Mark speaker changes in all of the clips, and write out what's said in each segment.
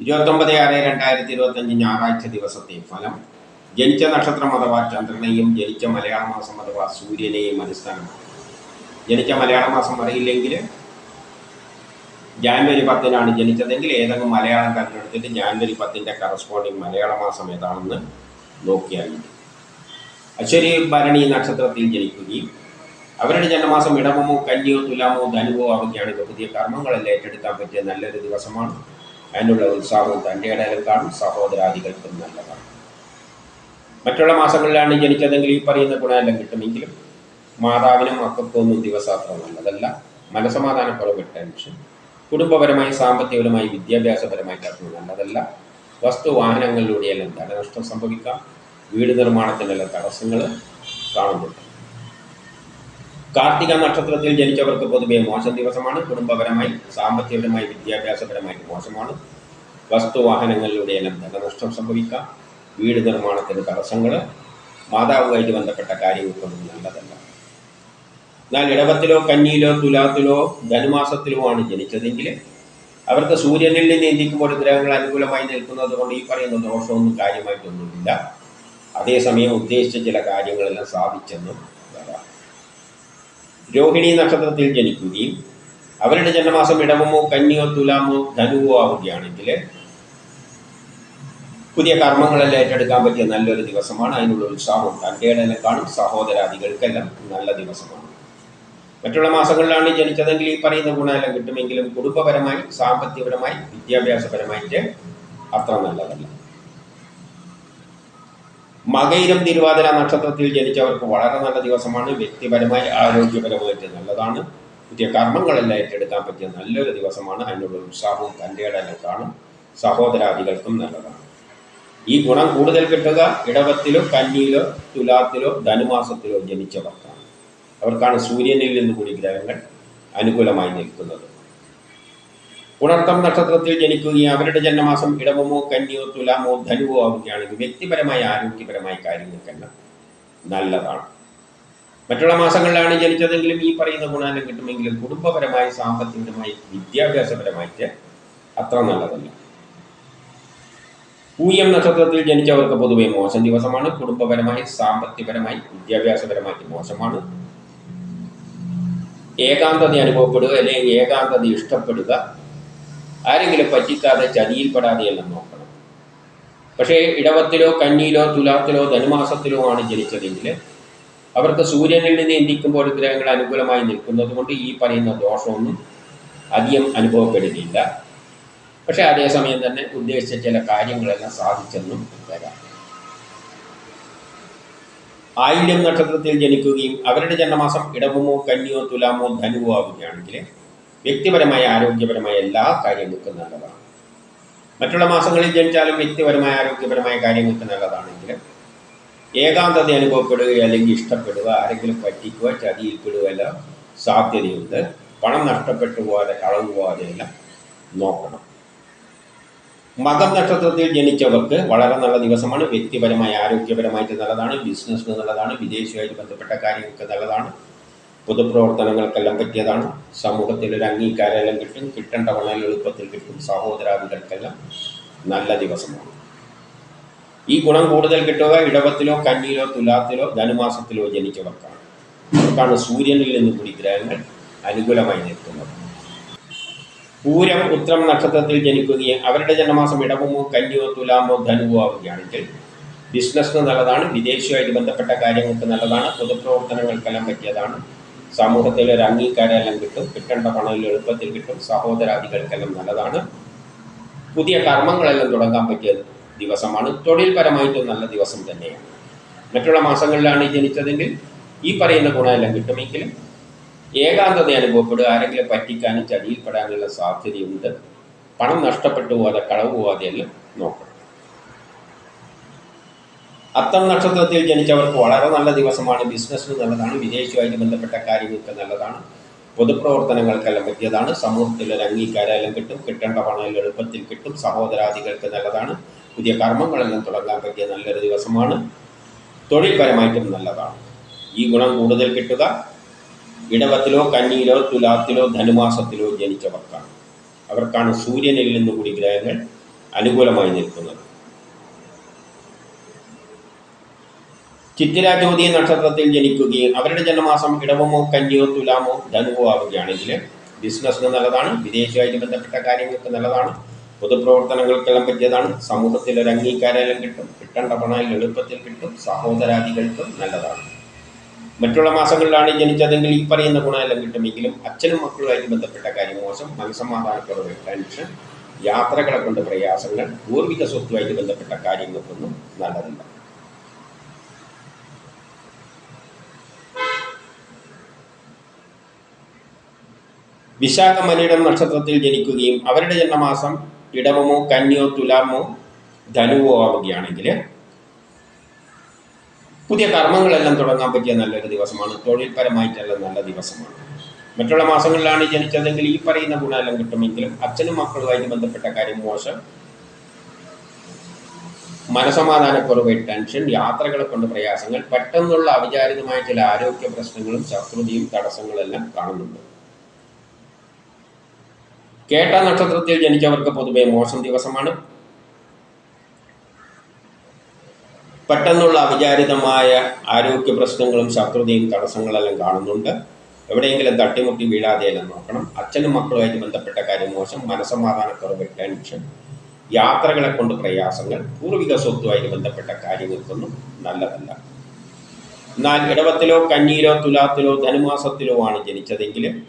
Speaker 1: ഇരുപത്തൊമ്പത് ആറ് രണ്ടായിരത്തി ഇരുപത്തഞ്ച് ഞായറാഴ്ച ദിവസത്തെ ഫലം. ജനിച്ച നക്ഷത്രം അഥവാ ചന്ദ്രനെയും ജനിച്ച മലയാള മാസം അഥവാ സൂര്യനെയും അടിസ്ഥാനമാണ് ജനിച്ച മലയാള മാസം അറിയില്ലെങ്കിൽ ജാനുവരി പത്തിനാണ് ജനിച്ചതെങ്കിൽ ഏതെങ്കിലും മലയാളം കണ്ടെടുത്തിട്ട് ജാനുവരി പത്തിന്റെ കറസ്പോണ്ടിങ് മലയാള മാസം ഏതാണെന്ന് നോക്കിയാൽ മതി. അശ്വരി ഭരണി നക്ഷത്രത്തിൽ ജനിക്കുകയും അവരുടെ ജന്മമാസം ഇടമോ കന്യോ തുലാമോ ധനുവോ ആവുകയാണെങ്കിൽ പുതിയ കർമ്മങ്ങളെല്ലാം ഏറ്റെടുക്കാൻ പറ്റിയ നല്ലൊരു ദിവസമാണ്. അതിനുള്ള ഉത്സാഹവും തന്റെ ഇടയിലും കാണും. സഹോദരാദികൾക്കും നല്ലതാണ്. മറ്റുള്ള മാസങ്ങളിലാണ് ജനിച്ചതെങ്കിൽ ഈ പറയുന്ന ഗുണമെല്ലാം കിട്ടുമെങ്കിലും മാതാവിനും മക്കൾക്കൊന്നും ദിവസാത്ര നല്ലതല്ല. മനസമാധാനക്കുറവ് ടെൻഷൻ. കുടുംബപരമായി സാമ്പത്തികപരമായി വിദ്യാഭ്യാസപരമായി അത്ര നല്ലതല്ല. വസ്തു വാഹനങ്ങളിലൂടെയെല്ലാം ധനനഷ്ടം സംഭവിക്കാം. വീട് നിർമ്മാണത്തിനെല്ലാം തടസ്സങ്ങൾ കാണുന്നുണ്ട്. കാർത്തിക നക്ഷത്രത്തിൽ ജനിച്ചവർക്ക് പൊതുവെ മോശം ദിവസമാണ്. കുടുംബപരമായി സാമ്പത്തികപരമായി വിദ്യാഭ്യാസപരമായി മോശമാണ്. വസ്തു എല്ലാം ധനനഷ്ടം സംഭവിക്കാം. വീട് നിർമ്മാണത്തിന് തടസ്സങ്ങൾ. മാതാവുമായിട്ട് ബന്ധപ്പെട്ട കാര്യങ്ങൾക്കൊന്നും നല്ലതല്ല. എന്നാൽ ഇടവത്തിലോ കന്നിയിലോ തുലാത്തിലോ ധനുമാസത്തിലോ ആണ് ജനിച്ചതെങ്കിൽ അവർക്ക് സൂര്യനിൽ നിന്ന് ഇന്ത്യക്കുമ്പോൾ ഗ്രഹങ്ങൾ അനുകൂലമായി നിൽക്കുന്നത് കൊണ്ട് ഈ പറയുന്ന ദോഷമൊന്നും കാര്യമായിട്ടൊന്നുമില്ല. അതേസമയം ഉദ്ദേശിച്ച ചില കാര്യങ്ങളെല്ലാം സാധിച്ചെന്നും രോഹിണി നക്ഷത്രത്തിൽ ജനിക്കുകയും അവരുടെ ജന്മമാസം ഇടവമോ കന്നിയോ തുലാമോ ധനുവോ ആവുകയാണെങ്കിൽ പുതിയ കർമ്മങ്ങളെല്ലാം ഏറ്റെടുക്കാൻ പറ്റിയ നല്ലൊരു ദിവസമാണ്. അതിനുള്ള ഉത്സാഹവും തന്റെ ഇടയിലെ കാണും. സഹോദരാദികൾക്കെല്ലാം നല്ല ദിവസമാണ്. മറ്റുള്ള മാസങ്ങളിലാണ് ജനിച്ചതെങ്കിൽ ഈ പറയുന്ന ഗുണമെല്ലാം കിട്ടുമെങ്കിലും കുടുംബപരമായി സാമ്പത്തികപരമായി വിദ്യാഭ്യാസപരമായിട്ട് അത്ര നല്ലതല്ല. മകയിരം തിരുവാതിര നക്ഷത്രത്തിൽ ജനിച്ചവർക്ക് വളരെ നല്ല ദിവസമാണ്. വ്യക്തിപരമായി ആരോഗ്യപരമായിട്ട് നല്ലതാണ്. പുതിയ കർമ്മങ്ങളെല്ലാം ഏറ്റെടുക്കാൻ പറ്റിയ നല്ലൊരു ദിവസമാണ്. അതിനുള്ള ഉത്സാഹവും തന്റെ ഇടയിലും കാണും. സഹോദരാദികൾക്കും നല്ലതാണ്. ഈ ഗുണം കൂടുതൽ കിട്ടുക ഇടവത്തിലോ കന്നിയിലോ തുലാത്തിലോ ധനുമാസത്തിലോ ജനിച്ചവർക്കാണ്. അവർക്കാണ് സൂര്യനിൽ നിന്ന് കൂടി ഗ്രഹങ്ങൾ അനുകൂലമായി നിൽക്കുന്നത്. ഉണർത്തം നക്ഷത്രത്തിൽ ജനിക്കുകയും അവരുടെ ജന്മമാസം ഇടവമോ കന്നിയോ തുലാമോ ധനുവോ ആവുകയാണെങ്കിൽ വ്യക്തിപരമായ ആരോഗ്യപരമായ കാര്യങ്ങൾക്കെല്ലാം നല്ലതാണ്. മറ്റുള്ള മാസങ്ങളിലാണ് ജനിച്ചതെങ്കിലും ഈ പറയുന്ന ഗുണാനം കിട്ടുമെങ്കിലും കുടുംബപരമായി സാമ്പത്തികമായി വിദ്യാഭ്യാസപരമായിട്ട് അത്ര നല്ലതല്ല. പൂയം നക്ഷത്രത്തിൽ ജനിച്ചവർക്ക് പൊതുവെ മോശം ദിവസമാണ്. കുടുംബപരമായി സാമ്പത്തികപരമായി വിദ്യാഭ്യാസപരമായി മോശമാണ്. ഏകാന്തത അനുഭവപ്പെടുക അല്ലെങ്കിൽ ഏകാന്തത ഇഷ്ടപ്പെടുക ആരെങ്കിലും പറ്റിക്കാതെ ചതിയിൽപ്പെടാതെയെല്ലാം നോക്കണം. പക്ഷേ ഇടവത്തിലോ കന്നിയിലോ തുലാത്തിലോ ധനുമാസത്തിലോ ആണ് ജനിച്ചതെങ്കിൽ അവർക്ക് സൂര്യനിൽ നിന്ന് എന്തിക്കുമ്പോൾ ഗ്രഹങ്ങൾ അനുകൂലമായി നിൽക്കുന്നത് കൊണ്ട് ഈ പറയുന്ന ദോഷമൊന്നും അധികം അനുഭവപ്പെടുന്നില്ല. പക്ഷെ അതേസമയം തന്നെ ഉദ്ദേശിച്ച ചില കാര്യങ്ങളെല്ലാം സാധിച്ചെന്നും വരാം. ആയില്യം നക്ഷത്രത്തിൽ ജനിക്കുകയും അവരുടെ ജന്മമാസം ഇടവമോ കന്നിയോ തുലാമോ ധനുവോ ആവുകയാണെങ്കിൽ വ്യക്തിപരമായ ആരോഗ്യപരമായ എല്ലാ കാര്യങ്ങൾക്കും നല്ലതാണ്. മറ്റുള്ള മാസങ്ങളിൽ ജനിച്ചാലും വ്യക്തിപരമായ ആരോഗ്യപരമായ കാര്യങ്ങൾക്ക് നല്ലതാണെങ്കിൽ ഏകാന്തത അനുഭവപ്പെടുക അല്ലെങ്കിൽ ഇഷ്ടപ്പെടുക ആരെങ്കിലും പറ്റിക്കുക ചതിയിൽപ്പെടുക എല്ലാം സാധ്യതയുണ്ട്. പണം നഷ്ടപ്പെട്ടു പോകാതെ കളവ് എല്ലാം നോക്കണം. മകം നക്ഷത്രത്തിൽ ജനിച്ചവർക്ക് വളരെ നല്ല ദിവസമാണ്. വ്യക്തിപരമായ ആരോഗ്യപരമായിട്ട് നല്ലതാണ്. ബിസിനസ്സിന് നല്ലതാണ്. വിദേശവുമായിട്ട് ബന്ധപ്പെട്ട കാര്യങ്ങൾക്ക് നല്ലതാണ്. പൊതുപ്രവർത്തനങ്ങൾക്കെല്ലാം പറ്റിയതാണ്. സമൂഹത്തിൽ ഒരു അംഗീകാരമെല്ലാം കിട്ടും കിട്ടേണ്ട വളരെ എളുപ്പത്തിൽ കിട്ടും സഹോദരാദികൾക്കെല്ലാം നല്ല ദിവസമാണ്. ഈ ഗുണം കൂടുതൽ കിട്ടുക ഇടവത്തിലോ കന്നിയിലോ തുലാത്തിലോ ധനുമാസത്തിലോ ജനിച്ചവർക്കാണ്. അവർക്കാണ് സൂര്യനിൽ നിന്ന് കൂടി ഗ്രഹങ്ങൾ അനുകൂലമായി നിൽക്കുന്നത്. പൂരം ഉത്രം നക്ഷത്രത്തിൽ ജനിക്കുകയും അവരുടെ ജന്മമാസം ഇടവമോ കന്നിയോ തുലാമോ ധനുവോ ആവുകയാണെങ്കിൽ ബിസിനസ്സിന് നല്ലതാണ് വിദേശവുമായിട്ട് ബന്ധപ്പെട്ട കാര്യങ്ങൾക്ക് നല്ലതാണ് പൊതുപ്രവർത്തനങ്ങൾക്കെല്ലാം പറ്റിയതാണ്. സമൂഹത്തിൽ ഒരു അംഗീകാരമെല്ലാം കിട്ടും കിട്ടേണ്ട പണം എളുപ്പത്തിൽ കിട്ടും സഹോദരാദികൾക്കെല്ലാം നല്ലതാണ്. പുതിയ കർമ്മങ്ങളെല്ലാം തുടങ്ങാൻ പറ്റിയ ദിവസമാണ്. തൊഴിൽപരമായിട്ടും നല്ല ദിവസം തന്നെയാണ്. മറ്റുള്ള മാസങ്ങളിലാണ് ജനിച്ചതെങ്കിൽ ഈ പറയുന്ന ഗുണമെല്ലാം കിട്ടുമെങ്കിലും ഏകാന്തത അനുഭവപ്പെടുക ആരെങ്കിലും പറ്റിക്കാനും ചതിയിൽപ്പെടാനുള്ള സാധ്യതയുണ്ട്. പണം നഷ്ടപ്പെട്ടു പോകാതെ കളവ് പോവാതെ എല്ലാം നോക്കണം. അത്തം നക്ഷത്രത്തിൽ ജനിച്ചവർക്ക് വളരെ നല്ല ദിവസമാണ്. ബിസിനസ്സിന് നല്ലതാണ്. വിദേശവുമായിട്ട് ബന്ധപ്പെട്ട കാര്യങ്ങൾക്ക് നല്ലതാണ്. പൊതുപ്രവർത്തനങ്ങൾക്കെല്ലാം പറ്റിയതാണ്. സമൂഹത്തിൽ ഒരു അംഗീകാരമെല്ലാം കിട്ടും. കിട്ടേണ്ട പണം എളുപ്പത്തിൽ കിട്ടും. സഹോദരാദികൾക്ക് നല്ലതാണ്. പുതിയ കർമ്മങ്ങളെല്ലാം തുടങ്ങാൻ പറ്റിയ നല്ലൊരു ദിവസമാണ്. തൊഴിൽപരമായിട്ടും നല്ലതാണ്. ഈ ഗുണം കൂടുതൽ കിട്ടുക. ഇടവത്തിലോ കന്നിയിലോ തുലാത്തിലോ ധനുമാസത്തിലോ ജനിച്ചവർക്കാണ്. അവർക്കാണ് സൂര്യനിൽ നിന്നുകൂടി ഗ്രഹങ്ങൾ അനുകൂലമായി നിൽക്കുന്നത്. ചിത്തിര ജ്യോതി നക്ഷത്രത്തിൽ ജനിക്കുകയും അവരുടെ ജന്മമാസം ഇടവമോ കന്യോ തുലാമോ ധനുവോ ആവുകയാണെങ്കിൽ ബിസിനസ്സിന് നല്ലതാണ് വിദേശമായിട്ട് ബന്ധപ്പെട്ട കാര്യങ്ങൾക്ക് നല്ലതാണ് പൊതുപ്രവർത്തനങ്ങൾക്കെല്ലാം പറ്റിയതാണ് സമൂഹത്തിൽ ഒരു അംഗീകാരമെല്ലാം കിട്ടും കിട്ടേണ്ട പണം എളുപ്പത്തിൽ കിട്ടും സഹോദരാദികൾക്കും നല്ലതാണ്. മറ്റുള്ള മാസങ്ങളിലാണ് ജനിച്ചതെങ്കിൽ ഈ പറയുന്ന ഗുണമെല്ലാം കിട്ടുമെങ്കിലും അച്ഛനും മക്കളുമായിട്ട് ബന്ധപ്പെട്ട കാര്യം മോശം മനസ്സമാധാനക്കുറവ് ടെൻഷൻ യാത്രകളെ കൊണ്ട് പ്രയാസങ്ങൾ പൂർവിക സ്വത്തുമായിട്ട് ബന്ധപ്പെട്ട കാര്യങ്ങൾക്കൊന്നും നല്ലതല്ല. വിശാഖ മനിടം നക്ഷത്രത്തിൽ ജനിക്കുകയും അവരുടെ ജന്മമാസം ഇടവമോ കന്യോ തുലാമോ ധനുവോ ആവുകയാണെങ്കിൽ പുതിയ കർമ്മങ്ങളെല്ലാം തുടങ്ങാൻ പറ്റിയ നല്ലൊരു ദിവസമാണ്. തൊഴിൽപരമായിട്ടുള്ള നല്ല ദിവസമാണ്. മറ്റുള്ള മാസങ്ങളിലാണ് ജനിച്ചതെങ്കിൽ ഈ പറയുന്ന ഗുണമെല്ലാം കിട്ടുമെങ്കിലും അച്ഛനും മക്കളുമായിട്ട് ബന്ധപ്പെട്ട കാര്യം മോശം. മനസമാധാനക്കുറവ് ടെൻഷൻ യാത്രകളെ കൊണ്ട് പ്രയാസങ്ങൾ പെട്ടെന്നുള്ള അവിചാരിതമായ ചില ആരോഗ്യ പ്രശ്നങ്ങളും ശത്രുതയും തടസ്സങ്ങളെല്ലാം കാണുന്നുണ്ട്. കേട്ട നക്ഷത്രത്തിൽ ജനിച്ചവർക്ക് പൊതുവെ മോശം ദിവസമാണ്. പെട്ടെന്നുള്ള അവിചാരിതമായ ആരോഗ്യ പ്രശ്നങ്ങളും ശത്രുതയും തടസ്സങ്ങളെല്ലാം കാണുന്നുണ്ട്. എവിടെയെങ്കിലും തട്ടിമുട്ടി വീഴാതെയെല്ലാം നോക്കണം. അച്ഛനും മക്കളുമായിട്ട് ബന്ധപ്പെട്ട കാര്യം മോശം. മനസമാധാനക്കുറവ് ടെൻഷൻ യാത്രകളെ കൊണ്ട് പ്രയാസങ്ങൾ. പൂർവിക സ്വത്തുമായിട്ട് ബന്ധപ്പെട്ട കാര്യങ്ങൾക്കൊന്നും നല്ലതല്ല. എന്നാൽ ഇടവത്തിലോ കന്നിയിലോ തുലാത്തിലോ ധനുമാസത്തിലോ ആണ് ജനിച്ചതെങ്കിൽ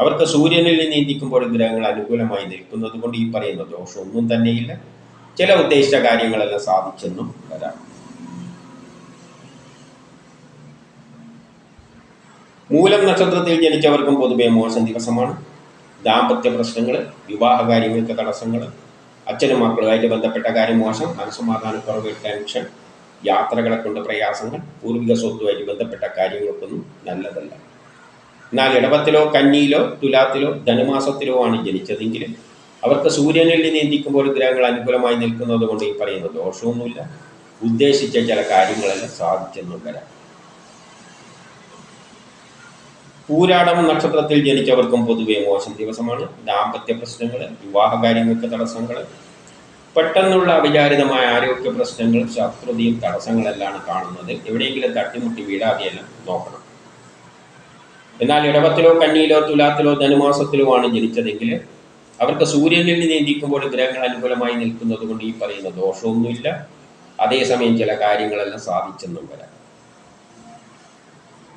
Speaker 1: അവർക്ക് സൂര്യനിൽ നിന്ന് നീന്തിക്കുമ്പോൾ ഗ്രഹങ്ങൾ അനുകൂലമായി നിൽക്കുന്നത് കൊണ്ട് ഈ പറയുന്ന ദോഷമൊന്നും തന്നെയില്ല. ചില ഉദ്ദേശിച്ച കാര്യങ്ങളെല്ലാം സാധിച്ചെന്നും വരാം. മൂലം നക്ഷത്രത്തിൽ ജനിച്ചവർക്കും പൊതുവെ മോശം ദിവസമാണ്. ദാമ്പത്യ പ്രശ്നങ്ങൾ വിവാഹ കാര്യങ്ങൾക്ക് തടസ്സങ്ങൾ അച്ഛനും മക്കളുമായിട്ട് ബന്ധപ്പെട്ട കാര്യം മോശം മനസ്സമാധാനക്കുറവ് ടെൻഷൻ യാത്രകളെ കൊണ്ട് പ്രയാസങ്ങൾ പൂർവിക സ്വത്തുമായിട്ട് ബന്ധപ്പെട്ട കാര്യങ്ങൾക്കൊന്നും നല്ലതല്ല. എന്നാൽ ഇടവത്തിലോ കന്നിയിലോ തുലാത്തിലോ ധനുമാസത്തിലോ ആണ് ജനിച്ചതെങ്കിൽ അവർക്ക് സൂര്യനിൽ നീന്തിക്കുമ്പോൾ ഗ്രഹങ്ങൾ അനുകൂലമായി നിൽക്കുന്നത് കൊണ്ട് ഈ പറയുന്ന ദോഷമൊന്നുമില്ല. ഉദ്ദേശിച്ച ചില കാര്യങ്ങളെല്ലാം സാധിച്ചെന്നും വരാം. പൂരാടം നക്ഷത്രത്തിൽ ജനിച്ചവർക്കും പൊതുവെ മോശം ദിവസമാണ്. ദാമ്പത്യ പ്രശ്നങ്ങൾ വിവാഹ കാര്യങ്ങൾക്ക് തടസ്സങ്ങൾ പെട്ടെന്നുള്ള അവിചാരിതമായ ആരോഗ്യ പ്രശ്നങ്ങൾ ശത്രുതയും തടസ്സങ്ങളെല്ലാം കാണുന്നത് എവിടെയെങ്കിലും തട്ടിമുട്ടി വീഴാതെയെല്ലാം നോക്കണം. എന്നാൽ ഇടവത്തിലോ കന്നിയിലോ തുലാത്തിലോ ധനുമാസത്തിലോ ആണ് ജനിച്ചതെങ്കിൽ അവർക്ക് സൂര്യനിൽ നീന്തിക്കുമ്പോൾ ഗ്രഹങ്ങൾ അനുകൂലമായി നിൽക്കുന്നത് കൊണ്ട് ഈ പറയുന്ന ദോഷമൊന്നുമില്ല. അതേസമയം ചില കാര്യങ്ങളെല്ലാം സാധിച്ചെന്നും വരാം.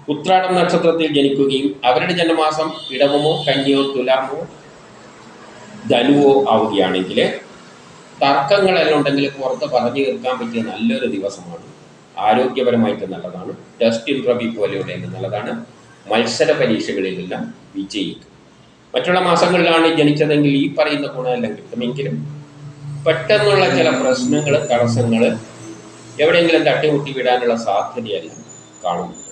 Speaker 1: ഉത്രാടം നക്ഷത്രത്തിൽ ജനിക്കുകയും അവരുടെ ജന്മമാസം ഇടവമോ കന്യോ തുലാമോ ധനുവോ ആവുകയാണെങ്കിൽ തർക്കങ്ങളെല്ലാം ഉണ്ടെങ്കിൽ പുറത്ത് പറഞ്ഞു തീർക്കാൻ പറ്റിയ നല്ലൊരു ദിവസമാണ്. ആരോഗ്യപരമായിട്ട് നല്ലതാണ്. ടെസ്റ്റ് ഇൻട്രവ്യൂ പോലെയുള്ള നല്ലതാണ്. മത്സര പരീക്ഷകളിലെല്ലാം വിജയിക്കും. മറ്റുള്ള മാസങ്ങളിലാണ് ജനിച്ചതെങ്കിൽ ഈ പറയുന്ന ഗുണമെല്ലാം കിട്ടുമെങ്കിലും പെട്ടെന്നുള്ള ചില പ്രശ്നങ്ങൾ തടസ്സങ്ങൾ എവിടെയെങ്കിലും തട്ടിമുട്ടി വിടാനുള്ള സാധ്യതയെല്ലാം കാണുന്നുണ്ട്.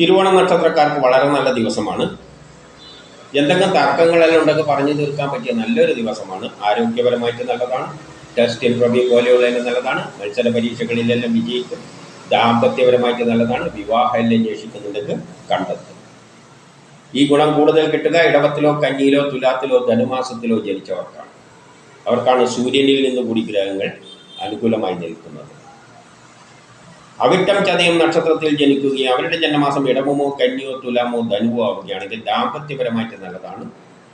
Speaker 1: തിരുവോണ നക്ഷത്രക്കാർക്ക് വളരെ നല്ല ദിവസമാണ്. എന്തെങ്കിലും തർക്കങ്ങളെല്ലാം ഉണ്ടെങ്കിൽ പറഞ്ഞു തീർക്കാൻ പറ്റിയ നല്ലൊരു ദിവസമാണ്. ആരോഗ്യപരമായിട്ട് നല്ലതാണ്. ടെസ്റ്റ് ഇൻട്രവ്യൂ പോലെയുള്ളതിന് നല്ലതാണ്. മത്സര പരീക്ഷകളിലെല്ലാം വിജയിക്കും. ദാമ്പത്യപരമായിട്ട് നല്ലതാണ്. വിവാഹം എല്ലാം അന്വേഷിക്കുന്നുണ്ടെങ്കിൽ കണ്ടെത്തും ഈ ഗുണം കൂടുതൽ കിട്ടുക ഇടവത്തിലോ കന്നിയിലോ തുലാത്തിലോ ധനുമാസത്തിലോ ജനിച്ചവർക്കാണ്. അവർക്കാണ് സൂര്യനിൽ നിന്ന് കൂടി ഗ്രഹങ്ങൾ അനുകൂലമായി നിൽക്കുന്നത്. അവിട്ടം ചതയം നക്ഷത്രത്തിൽ ജനിക്കുകയും അവരുടെ ജന്മമാസം ഇടവമോ കന്നിയോ തുലാമോ ധനുവോ ആവുകയാണെങ്കിൽ ദാമ്പത്യപരമായിട്ട് നല്ലതാണ്.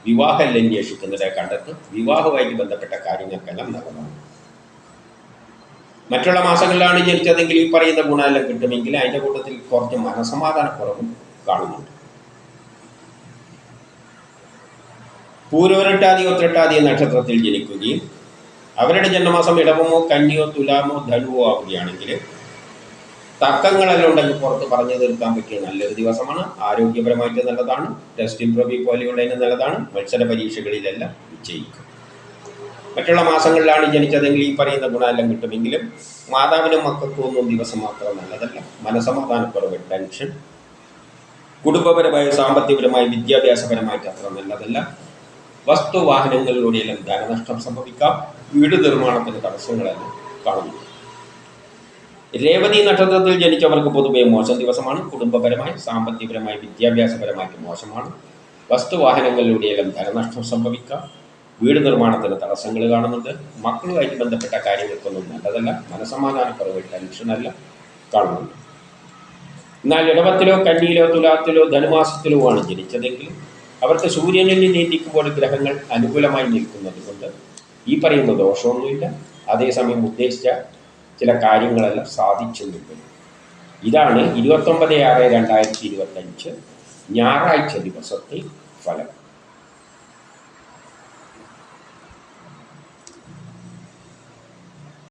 Speaker 1: വിവാഹം അന്വേഷിക്കുന്നവരെ കണ്ടെത്തും വിവാഹവുമായിട്ട് ബന്ധപ്പെട്ട കാര്യങ്ങൾക്കെല്ലാം നല്ലതാണ്. മറ്റുള്ള മാസങ്ങളിലാണ് ജനിച്ചതെങ്കിൽ ഈ പറയുന്ന ഗുണമെല്ലാം കിട്ടുമെങ്കിൽ അതിന്റെ കൂട്ടത്തിൽ കുറച്ച് മനസമാധാനക്കുറവും കാണുന്നുണ്ട്. പൂരോരട്ടാതി ഒത്രട്ടാതി നക്ഷത്രത്തിൽ ജനിക്കുകയും അവരുടെ ജന്മമാസം ഇടവമോ കന്നിയോ തുലാമോ ധനുവോ ആവുകയാണെങ്കിൽ തർക്കങ്ങളെല്ലാം ഉണ്ടെങ്കിൽ പുറത്ത് പറഞ്ഞു തീർക്കാൻ പറ്റിയ നല്ലൊരു ദിവസമാണ്. ആരോഗ്യപരമായിട്ട് നല്ലതാണ്. ടെസ്റ്റ് ഇൻട്രവ്യൂ പോലെയുള്ളതിന് നല്ലതാണ്. മത്സര പരീക്ഷകളിലെല്ലാം വിജയിക്കും. മറ്റുള്ള മാസങ്ങളിലാണ് ജനിച്ചതെങ്കിൽ ഈ പറയുന്ന ഗുണമെല്ലാം കിട്ടുമെങ്കിലും മാതാവിനും മക്കൾക്കും ഒന്നും ദിവസം മാത്രം നല്ലതല്ല. മനസമാധാനക്കുറവ് ടെൻഷൻ. കുടുംബപരമായ സാമ്പത്തികപരമായി വിദ്യാഭ്യാസപരമായിട്ട് അത്ര നല്ലതല്ല. വസ്തു വാഹനങ്ങളിലൂടെയെല്ലാം ധനനഷ്ടം സംഭവിക്കാം. വീട് നിർമ്മാണത്തിന് തടസ്സങ്ങളെല്ലാം കാണുന്നു. രേവതി നക്ഷത്രത്തിൽ ജനിച്ചവർക്ക് പൊതുവെ മോശം ദിവസമാണ്. കുടുംബപരമായി സാമ്പത്തികപരമായി വിദ്യാഭ്യാസപരമായിട്ട് മോശമാണ്. വസ്തുവാഹനങ്ങളിലൂടെയെല്ലാം ധനനഷ്ടം സംഭവിക്കാം. വീട് നിർമ്മാണത്തിന് തടസ്സങ്ങൾ കാണുന്നുണ്ട്. മക്കളുമായിട്ട് ബന്ധപ്പെട്ട കാര്യങ്ങൾക്കൊന്നും നല്ലതല്ല. മനസമാധാനക്കുറവ് ടെൻഷനല്ല കാണുന്നുണ്ട്. എന്നാൽ ഇടവത്തിലോ കന്നിയിലോ തുലാത്തിലോ ധനുമാസത്തിലോ ആണ് ജനിച്ചതെങ്കിൽ അവർക്ക് സൂര്യനിൽ നീന്തിക്കുമ്പോൾ ഗ്രഹങ്ങൾ അനുകൂലമായി നിൽക്കുന്നത് കൊണ്ട് ഈ പറയുന്ന ദോഷമൊന്നുമില്ല. അതേസമയം ഉദ്ദേശിച്ച ചില കാര്യങ്ങളെല്ലാം സാധിച്ചു നിൽക്കുന്നു ഇതാണ് ഇരുപത്തൊമ്പത് ആറ് രണ്ടായിരത്തി ഇരുപത്തഞ്ച് ഞായറാഴ്ച ദിവസത്തെ ഫലം.